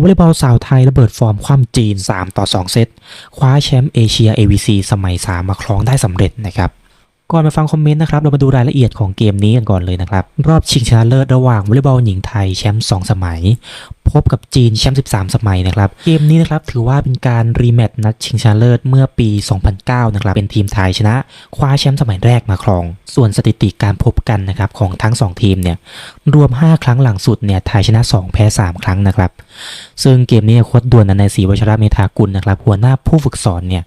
วอลเลย์บอลสาวไทยระเบิดฟอร์มคว่ำจีน 3 ต่อ 2 เซต คว้าแชมป์เอเชีย AVC สมัย 3 มาครองได้สำเร็จนะครับ ก่อนมาฟังคอมเมนต์นะครับ เรามาดูรายละเอียดของเกมนี้กันก่อนเลยนะครับ รอบชิงชนะเลิศระหว่างวอลเลย์บอลหญิงไทยแชมป์2สมัย พบกับจีนแชมป์13 สมัยนะครับ เกมนี้นะครับถือว่าเป็นการรีแมตช์นัดชิงชนะเลิศเมื่อปี 2009 นะครับ เป็นทีมไทยชนะ คว้าแชมป์สมัยแรกมาครอง ส่วนสถิติการพบกันนะครับของทั้ง 2 ทีมเนี่ยรวม 5 ครั้งหลังสุดเนี่ยไทยชนะ 2 แพ้ 3 ครั้งนะครับ ซึ่งเกมนี้โค้ชด่วนนันศรีวชระเมธากุลนะครับหัวหน้าผู้ฝึกสอนเนี่ย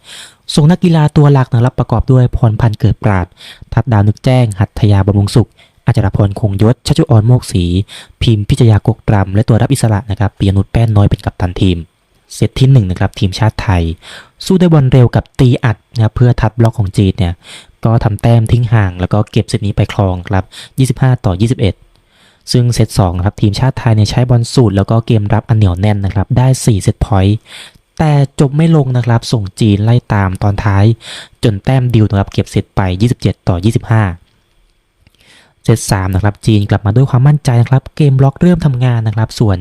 ส่งนักกีฬาตัวหลักนะครับประกอบด้วยพรพันธ์เกิดปราด ทัดดาวนึกแจ้ง หัตถยาบำรุงสุขอาจารพรคงยศชัชจุออนโมกศรีพิมพ์พิจยากกรำและตัวรับอิสระนะครับปียนุชแป้นน้อยเป็นกัปตันทีม เซตที่1นงนะครับทีมชาติไทย สู้ด้วยบอลเร็วกับตีอัดนะเพื่อทัดบล็อกของจีนเนี่ยก็ทำแต้มทิ้งห่าง แล้วก็เก็บเซตนี้ไปครองครับ 25 ต่อ 21 ซึ่งเซต2นะครับทีมชาติไทยเนี่ยใช้บอลสูตรแล้วก็เกมรับอันเหนียวแน่นนะครับได้ 4 เซตพอยต์ แต่จบไม่ลงนะครับส่งจีนไล่ตามตอนท้าย จนแต้มดิวนะครับเก็บเซตไป 27 ต่อ 25 เซต3นะครับจีนกลับมาด้วยความมั่นใจนะครับ เกมบล็อกเริ่มทำงานนะครับ ส่วน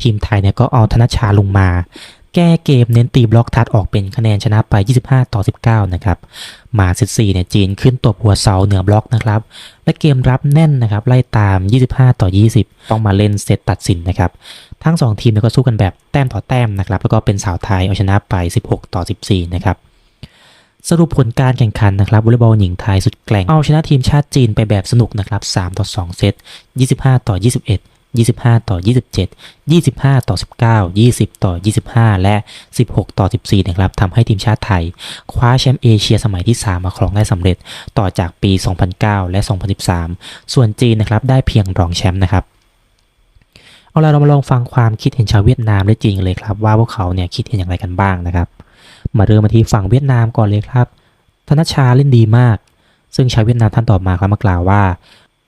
ทีมไทยเนี่ยก็เอาธนชาลงมา แก้เกมเน้นตีบล็อกทัดออกเป็นคะแนนชนะไป 25 ต่อ 19 นะครับมาเซต4เนี่ยจีนขึ้นตบหัวเสาเหนือบล็อกนะครับ และเกมรับแน่นนะครับไล่ตาม 25 ต่อ 20 ต้องมาเล่นเซตตัดสินนะครับ ทั้ง 2 ทีมเนี่ยก็สู้กันแบบแต้มต่อแต้มนะครับ แล้วก็เป็นสาวไทยเอาชนะไป 16 ต่อ 14 นะครับสรุปผลการแข่งขันนะครับวอลเลย์บอลหญิงไทยสุดแกร่ง เอาชนะทีมชาติจีนไปแบบสนุกนะครับ3ต่อ 2 เซต 25 ต่อ 21 25 ต่อ 27 25 ต่อ 19 20 ต่อ 25 และ 16 ต่อ 14 นะครับทำให้ทีมชาติไทย คว้าแชมป์เอเชียสมัยที่ 3 มาครองได้สำเร็จต่อจากปี 2009 และ 2013 ส่วนจีนนะครับได้เพียงรองแชมป์นะครับเอาล่ะเรามาลองฟังความคิดเห็นชาวเวียดนามและจีนกันเลยครับ ว่าพวกเขาเนี่ยคิดเห็นอย่างไรกันบ้างนะครับ มาเริ่มมาที่ฝั่งเวียดนามก่อนเลยครับ ธนชาเล่นดีมาก ซึ่งชาวเวียดนามท่านต่อมาครับมากล่าวว่า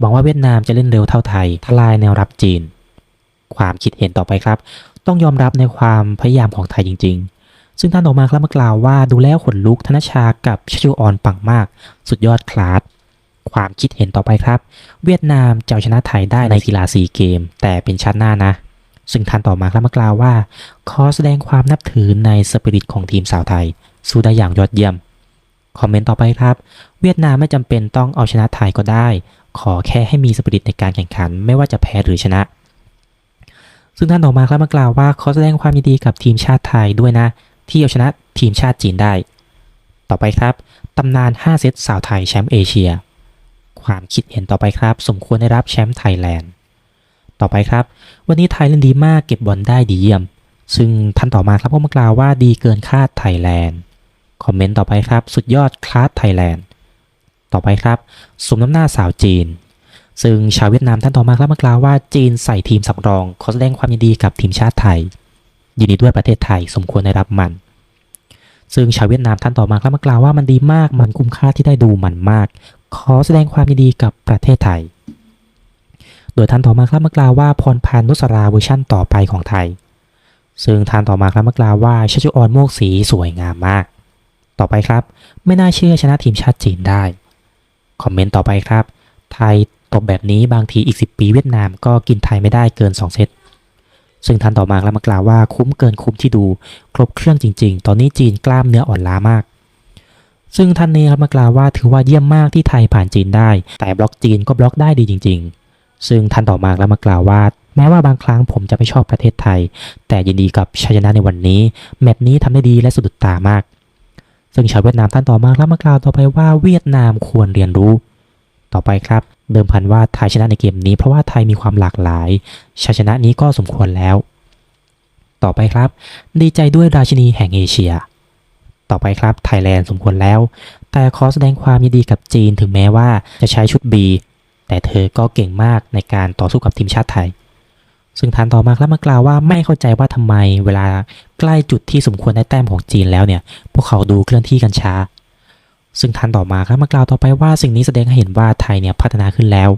วังว่าเวียดนามจะเล่นเร็วเท่าไทย ทลายแนวรับจีน ความคิดเห็นต่อไปครับ ต้องยอมรับในความพยายามของไทยจริง ๆ ซึ่งท่านออกมาครับมากล่าวว่าดูแล้วขนลุกธนชากับชจูออนปังมาก สุดยอดคลาสความคิดเห็นต่อไปครับ เวียดนามจะเอาชนะไทยได้ในกีฬาซีเกม แต่เป็นชาติหน้านะ ซึ่งท่านต่อมาครับมากล่าวว่า ขอแสดงความนับถือในสปิริตของทีมสาวไทย สู้ได้อย่างยอดเยี่ยม คอมเมนต์ต่อไปครับ เวียดนามไม่จำเป็นต้องเอาชนะไทยก็ได้ ขอแค่ให้มีสปิริตในการแข่งขัน ไม่ว่าจะแพ้หรือชนะ ซึ่งท่านต่อมาครับมากล่าวว่าขอแสดงความยินดีกับทีมชาติไทยด้วยนะ ที่เอาชนะทีมชาติจีนได้ ต่อไปครับตำนาน 5 เซตสาวไทยแชมป์เอเชีย ความคิดเห็นต่อไปครับ สมควรได้รับแชมป์ไทยแลนด์ ต่อไปครับ วันนี้ไทยเล่นดีมากเก็บบอลได้ดีเยี่ยม ซึ่งท่านต่อมาครับก็มากล่าวว่าดีเกินคาดไทยแลนด์ คอมเมนต์ต่อไปครับ สุดยอดคลาสไทยแลนด์ ต่อไปครับสมน้ำหน้าสาวจีน ซึ่งชาวเวียดนามท่านต่อมาครับมากล่าวว่าจีนใส่ทีมสำรองขอแสดงความยินดีกับทีมชาติไทย ยินดีด้วยประเทศไทยสมควรได้รับมัน ซึ่งชาวเวียดนามท่านต่อมาครับมากล่าวว่ามันดีมากมันคุ้มค่าที่ได้ดูมันมาก ขอแสดงความยินดีกับประเทศไทย โดยท่านต่อมาครับมากล่าวว่าพรพันธ์นุสราเวอร์ชั่นต่อไปของไทย ซึ่งท่านต่อมาครับมากล่าวว่าชัชจุออนโมกสีสวยงามมาก ต่อไปครับ ไม่น่าเชื่อชนะทีมชาติจีนได้ คอมเมนต์ต่อไปครับ ไทยตบแบบนี้บางทีอีก 10 ปีเวียดนามก็กินไทยไม่ได้เกิน 2 เซต ซึ่งท่านต่อมาแล้วมากล่าวว่าคุ้มเกินคุ้มที่ดู ครบเครื่องจริง ๆ ตอนนี้จีนกล้ามเนื้ออ่อนล้ามาก ซึ่งท่านนี้ครับมากล่าวว่าถือว่าเยี่ยมมากที่ไทยผ่านจีนได้ แต่บล็อกจีนก็บล็อกได้ดีจริง ๆ ซึ่งท่านต่อมาแล้วมากล่าวว่าแม้ว่าบางครั้งผมจะไม่ชอบประเทศไทย แต่ยินดีกับชัยชนะในวันนี้ แมตช์นี้ทำได้ดีและสะดุดตามาก ซึ่งชาวเวียดนามท่านต่อมาแล้วมากล่าวต่อไปว่าเวียดนามควรเรียนรู้ ต่อไปครับ เดิมพันว่าไทยชนะในเกมนี้ เพราะว่าไทยมีความหลากหลายชัยชนะนี้ก็สมควรแล้ว ต่อไปครับ ดีใจด้วยราชินีแห่งเอเชีย ต่อไปครับไทยแลนด์สมควรแล้ว แต่ขอแสดงความยินดีกับจีนถึงแม้ว่าจะใช้ชุด B แต่เธอก็เก่งมากในการต่อสู้กับทีมชาติไทย ซึ่งทานต่อมาครับมากล่าวว่าไม่เข้าใจว่าทำไมเวลาใกล้จุดที่สมควรได้แต้มของจีนแล้วเนี่ย พวกเขาดูเคลื่อนที่กันช้า ซึ่งทานต่อมาครับมากล่าวต่อไปว่าสิ่งนี้แสดงให้เห็นว่าไทยเนี่ยพัฒนาขึ้นแล้ว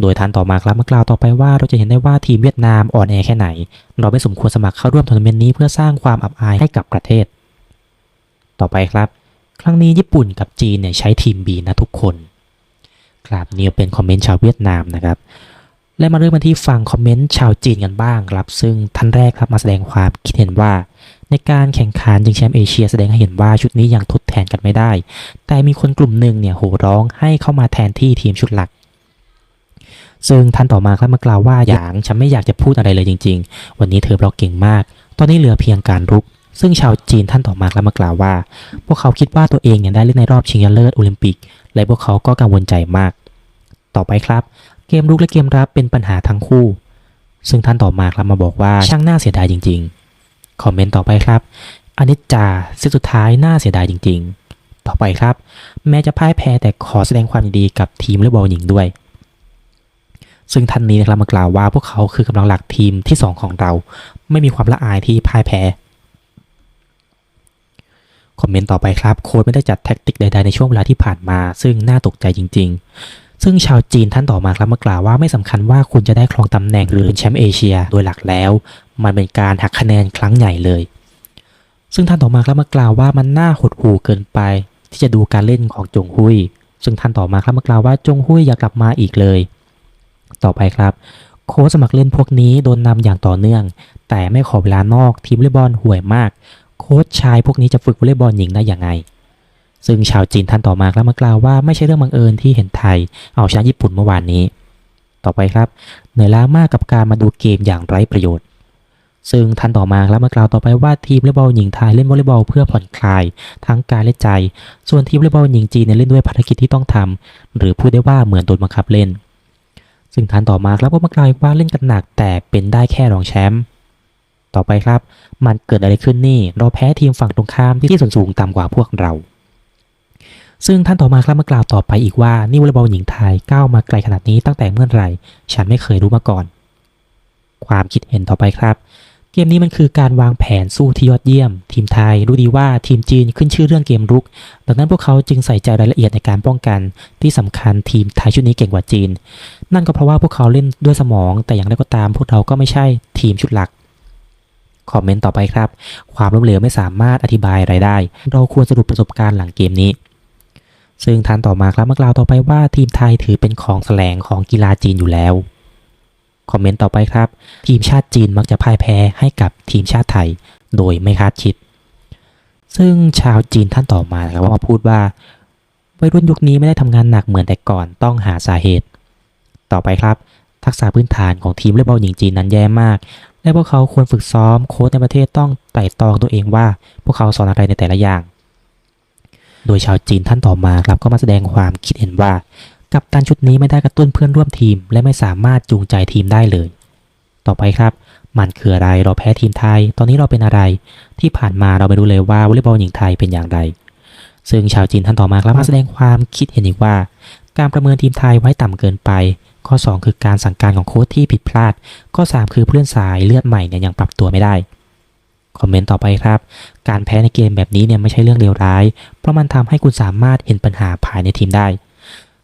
โดยทานต่อมาครับมากล่าวต่อไปว่าเราจะเห็นได้ว่าทีมเวียดนามอ่อนแอแค่ไหน เราไม่สมควรสมัครเข้าร่วมทัวร์นาเมนต์นี้เพื่อสร้างความอับอายให้กับประเทศ ต่อไปครับ ครั้งนี้ญี่ปุ่นกับจีนเนี่ยใช้ทีม B นะทุกคนครับนี่เป็นคอมเมนต์ชาวเวียดนามนะครับ และมาเริ่มกันที่ฝั่งคอมเมนต์ชาวจีนกันบ้างครับ ซึ่งท่านแรกครับมาแสดงความคิดเห็นว่า ในการแข่งขันชิงแชมป์เอเชียแสดงให้เห็นว่าชุดนี้ยังทดแทนกันไม่ได้ แต่มีคนกลุ่มหนึ่งเนี่ยโห่ร้องให้เข้ามาแทนที่ทีมชุดหลัก ซึ่งท่านต่อมาครับมากล่าวว่าอย่างฉันไม่อยากจะพูดอะไรเลยจริง ๆ วันนี้เธอบล็อกเก่งมาก ตอนนี้เหลือเพียงการรุก ซึ่งชาวจีนท่านต่อมาครับมากล่าวว่า พวกเขาคิดว่าตัวเองเนี่ยได้เล่นในรอบชิงชนะเลิศโอลิมปิก และพวกเขาก็กังวลใจมาก ต่อไปครับ เกมรุกและเกมรับเป็นปัญหาทั้งคู่ ซึ่งท่านต่อมาครับมาบอกว่าช่างน่าเสียดายจริง ๆ คอมเมนต์ต่อไปครับอนิจจาซึ่งสุดท้ายน่าเสียดายจริง ๆ ต่อไปครับ แม้จะพ่ายแพ้แต่ขอแสดงความยินดีกับทีมวอลเลย์บอลหญิงด้วย ซึ่งท่านนี้นะครับมากล่าวว่าพวกเขาคือกำลังหลักทีมที่ 2 ของเรา ไม่มีความละอายที่พ่ายแพ้คอมเมนต์ต่อไปครับ โค้ชไม่ได้จัดแท็กติกใดๆในช่วงเวลาที่ผ่านมา ซึ่งน่าตกใจจริง ๆ ซึ่งชาวจีนท่านต่อมาครับมากล่าวว่าไม่สำคัญว่าคุณจะได้ครองตำแหน่งหรือเป็นแชมป์เอเชีย โดยหลักแล้ว มันเป็นการหักคะแนนครั้งใหญ่เลย ซึ่งท่านต่อมาครับมากล่าวว่ามันน่าหดหู่เกินไป ที่จะดูการเล่นของจงฮุยซึ่งท่านต่อมาครับมากล่าวว่าจงฮุยอยากกลับมาอีกเลย ต่อไปครับโค้ชสมัครเล่นพวกนี้โดนนำอย่างต่อเนื่อง แต่ไม่ขอเวลานอกทีมวอลเลย์บอลห่วยมาก โค้ชชายพวกนี้จะฝึกวอลเลย์บอลหญิงได้อย่างไง ซึ่งชาวจีนท่านต่อมาครับมากล่าวว่าไม่ใช่เรื่องบังเอิญที่เห็นไทย เอาชนะญี่ปุ่นเมื่อวานนี้ ต่อไปครับเหนื่อยล้ามากกับการมาดูเกมอย่างไร้ประโยชน์ ซึ่งท่านต่อมาครับมากล่าวต่อไปว่าทีมวอลเลย์บอลหญิงไทยเล่นวอลเลย์บอลเพื่อผ่อนคลาย ทั้งกายและใจ ส่วนทีมวอลเลย์บอลหญิงจีนเล่นด้วยภารกิจที่ต้องทำหรือพูดได้ว่าเหมือนโดนบังคับเล่น ซึ่งท่านต่อมาครับก็มากล่าวอีกว่าเล่นกันหนักแต่เป็นได้แค่รองแชมป์ต่อไปครับ มันเกิดอะไรขึ้นนี่ เราแพ้ทีมฝั่งตรงข้ามที่ส่วนสูงต่ำกว่าพวกเรา ซึ่งท่านต่อมาครับมากล่าวต่อไปอีกว่านี่วอลเลย์บอลหญิงไทยก้าวมาไกลขนาดนี้ตั้งแต่เมื่อไหร่ฉันไม่เคยรู้มาก่อน ความคิดเห็นต่อไปครับ เกมนี้มันคือการวางแผนสู้ที่ยอดเยี่ยม ทีมไทยรู้ดีว่าทีมจีนขึ้นชื่อเรื่องเกมรุก ดังนั้นพวกเขาจึงใส่ใจรายละเอียดในการป้องกัน ที่สำคัญทีมไทยชุดนี้เก่งกว่าจีน นั่นก็เพราะว่าพวกเขาเล่นด้วยสมอง แต่อย่างไรก็ตาม พวกเราก็ไม่ใช่ทีมชุดหลักคอมเมนต์ต่อไปครับ ความล้มเหลวไม่สามารถอธิบายอะไรได้ เราควรสรุปประสบการณ์หลังเกมนี้ ซึ่งท่านต่อมาครับมากล่าวต่อไปว่าทีมไทยถือเป็นของแสลงของกีฬาจีนอยู่แล้ว คอมเมนต์ต่อไปครับ ทีมชาติจีนมักจะพ่ายแพ้ให้กับทีมชาติไทย โดยไม่คาดคิด ซึ่งชาวจีนท่านต่อมาครับมาพูดว่าวัยรุ่นยุคนี้ไม่ได้ทำงานหนักเหมือนแต่ก่อนต้องหาสาเหตุ ต่อไปครับ ทักษะพื้นฐานของทีมวอลเลย์บอลหญิงจีนนั้นแย่มาก และพวกเขาควรฝึกซ้อมโค้ชในประเทศต้องไต่ตรองตัวเองว่า พวกเขาสอนอะไรในแต่ละอย่าง โดยชาวจีนท่านต่อมาครับก็มาแสดงความคิดเห็นว่า กัปตันชุดนี้ไม่ได้กระตุ้นเพื่อนร่วมทีม และไม่สามารถจูงใจทีมได้เลย ต่อไปครับ มันคืออะไรเราแพ้ทีมไทย ตอนนี้เราเป็นอะไร ที่ผ่านมาเราไม่รู้เลยว่าวอลเลย์บอลหญิงไทยเป็นอย่างไร ซึ่งชาวจีนท่านต่อมาครับมาแสดงความคิดเห็นอีกว่า การประเมินทีมไทยไว้ต่ำเกินไป ข้อ 2 คือการสั่งการของโค้ชที่ผิดพลาด ข้อ 3 คือผู้เล่นสายเลือดใหม่เนี่ยยังปรับตัวไม่ได้คอมเมนต์ต่อไปครับ การแพ้ในเกมแบบนี้เนี่ยไม่ใช่เรื่องเลวร้าย เพราะมันทำให้คุณสามารถเห็นปัญหาภายในทีมได้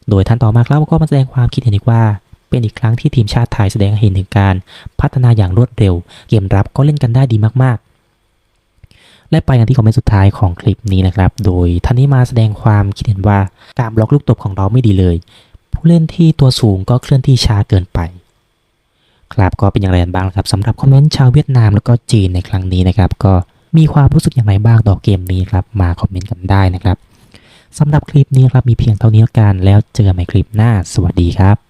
โดยท่านต่อมาครับก็มาแสดงความคิดเห็นอีกว่าเป็นอีกครั้งที่ทีมชาติไทยแสดงให้เห็นถึงการพัฒนาอย่างรวดเร็ว เกมรับก็เล่นกันได้ดีมากๆ และไปกันที่คอมเมนต์สุดท้ายของคลิปนี้นะครับ โดยท่านนี้มาแสดงความคิดเห็นว่าการบล็อกลูกตบของเราไม่ดีเลย ผู้เล่นที่ตัวสูงก็เคลื่อนที่ช้าเกินไป ครับก็เป็นอย่างไรกันบ้างครับสำหรับคอมเมนต์ชาวเวียดนามแล้วก็จีนในครั้งนี้นะครับก็ มีความรู้สึกอย่างไรบ้างต่อเกมนี้ครับ มาคอมเมนต์กันได้นะครับสำหรับคลิปนี้ครับมีเพียงเท่านี้แล้วกันแล้วเจอกันใหม่คลิปหน้า สวัสดีครับ